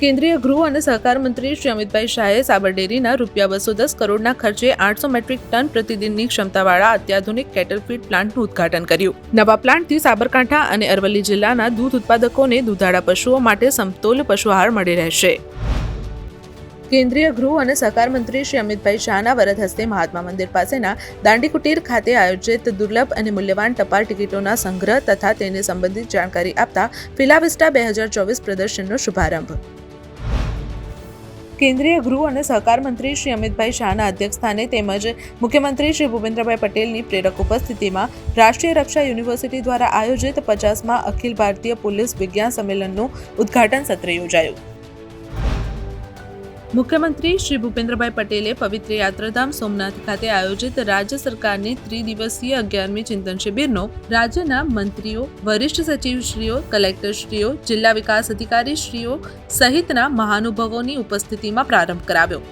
કેન્દ્રીય ગૃહ અને સહકાર મંત્રી શ્રી અમિતભાઈ શાહે સાબરડેરીના રૂપિયા બસો દસ કરોડના ખર્ચે આઠસો મેટ્રિક ટન પ્રતિદિનની ક્ષમતાવાળા અત્યાધુનિક કેટલફીડ પ્લાન્ટનું ઉદ્ઘાટન કર્યું. નવા પ્લાન્ટથી સાબરકાંઠા અને અરવલ્લી જિલ્લાના દૂધ ઉત્પાદકોને દૂધાળા પશુઓ માટે સમતોલ પશુ આહાર મળી રહેશે. કેન્દ્રીય ગૃહ અને સહકાર મંત્રી શ્રી અમિતભાઈ શાહના વરદ હસ્તે મહાત્મા મંદિર પાસેના દાંડી કુટીર ખાતે આયોજિત દુર્લભ અને મૂલ્યવાન ટપાલ ટિકિટોના સંગ્રહ તથા તેને સંબંધિત જાણકારી આપતા ફિલાવિસ્ટા બે હજાર ચોવીસ પ્રદર્શનનો શુભારંભ. કેન્દ્રીય ગૃહ અને સહકાર મંત્રી શ્રી અમિતભાઈ શાહના અધ્યક્ષસ્થાને તેમજ મુખ્યમંત્રી શ્રી ભૂપેન્દ્રભાઈ પટેલની પ્રેરક ઉપસ્થિતિમાં રાષ્ટ્રીય રક્ષા યુનિવર્સિટી દ્વારા આયોજિત પચાસમાં અખિલ ભારતીય પોલીસ વિજ્ઞાન સંમેલનનું ઉદ્ઘાટન સત્ર યોજાયું. મુખ્યમંત્રી શ્રી ભૂપેન્દ્રભાઈ પટેલે પવિત્ર યાત્રાધામ સોમનાથ ખાતે આયોજિત રાજ્ય સરકારની ત્રિદિવસીય અગિયારમી ચિંતન શિબિરનો રાજ્યના મંત્રીઓ, વરિષ્ઠ સચિવશ્રીઓ, કલેક્ટરશ્રીઓ, જિલ્લા વિકાસ અધિકારીશ્રીઓ સહિતના મહાનુભાવોની ઉપસ્થિતિમાં પ્રારંભ કરાવ્યો.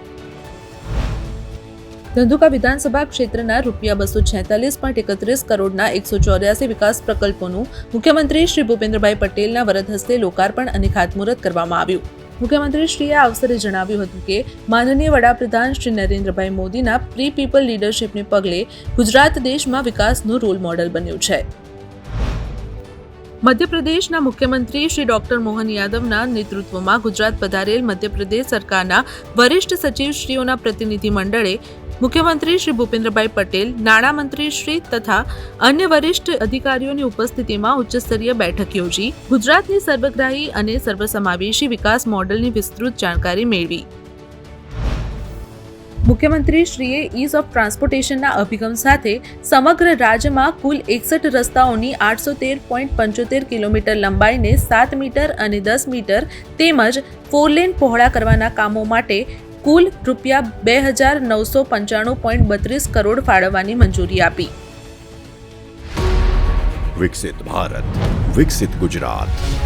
ધંધુકા વિધાનસભા ક્ષેત્રના રૂપિયા બસો છેતાલીસ પોઈન્ટ એકત્રીસ કરોડના એકસો ચોર્યાસી વિકાસ પ્રકલ્પોનું મુખ્યમંત્રી શ્રી ભૂપેન્દ્રભાઈ પટેલના વરદ હસ્તે લોકાર્પણ અને ખાતમુહૂર્ત કરવામાં આવ્યું. મુખ્યમંત્રીશ્રીએ આ અવસરે જણાવ્યું હતું કે માનનીય વડાપ્રધાન શ્રી નરેન્દ્રભાઈ મોદીના પ્રી પીપલ લીડરશીપને પગલે ગુજરાત દેશમાં વિકાસનું રોલ મોડલ બન્યું છે. મધ્યપ્રદેશના મુખ્યમંત્રી શ્રી ડોક્ટર મોહન યાદવના નેતૃત્વમાં ગુજરાત પધારેલ મધ્યપ્રદેશ સરકારના વરિષ્ઠ સચિવશ્રીઓના પ્રતિનિધિ મંડળે મુખ્યમંત્રી શ્રી ભૂપેન્દ્રભાઈ પટેલ, નાણામંત્રી શ્રી તથા અન્ય વરિષ્ઠ અધિકારીઓની ઉપસ્થિતિમાં ઉચ્ચસ્તરીય બેઠક યોજી, ગુજરાતની સર્વગ્રાહી અને સર્વસમાવેશી વિકાસ મોડેલની વિસ્તૃત જાણકારી મેળવી. મુખ્યમંત્રીશ્રીએ ઇઝ ઓફ ટ્રાન્સપોર્ટેશનના અભિગમ સાથે સમગ્ર રાજ્યમાં કુલ એકસઠ રસ્તાઓની આઠસો તેર પોઈન્ટ પંચોતેર કિલોમીટર લંબાઈને સાત મીટર અને દસ મીટર તેમજ ફોરલેન પહોળા કરવાના કામો માટે કુલ રૂપિયા બે હજાર નવસો પંચાણું પોઈન્ટ બત્રીસ કરોડ ફાળવવાની મંજૂરી આપી. વિકસિત ભારત, વિકસિત ગુજરાત.